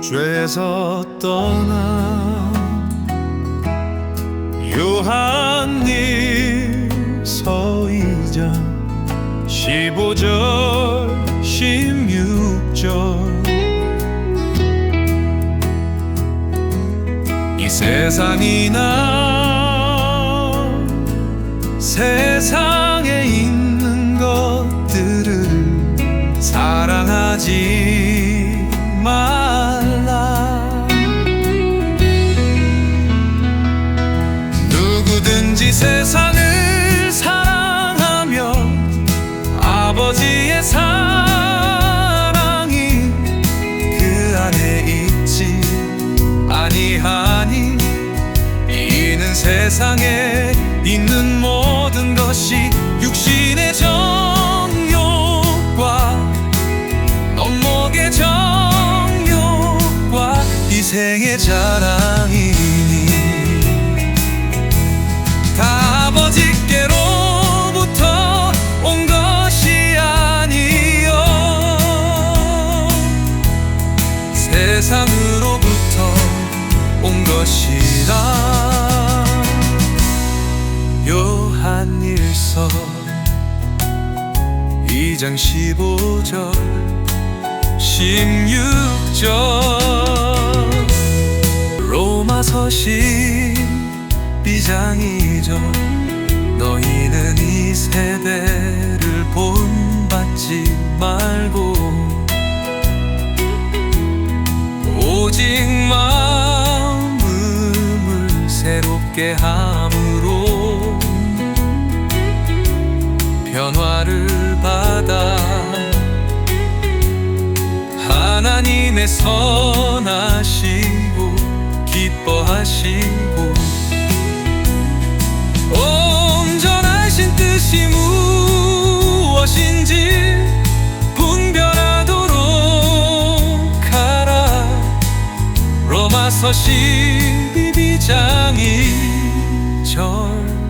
죄에서 떠나 요한일 서이자 15절 16절. 이 세상이 나 세 세상을 사랑하며 아버지의 사랑이 그 안에 있지. 아니하니 이는 세상에 있는 모든 것이 육신의 정욕과 넘목의 정욕과 이생의 자랑 세상으로부터 온 것이라. 요한일서 2장 15절 16절. 로마서 12장이죠. 너희는 이 세대를 본받지 말고 오직 마음을 새롭게 함으로 변화를 받아 하나님의 선하시고 기뻐하시고 로마서 12장 2절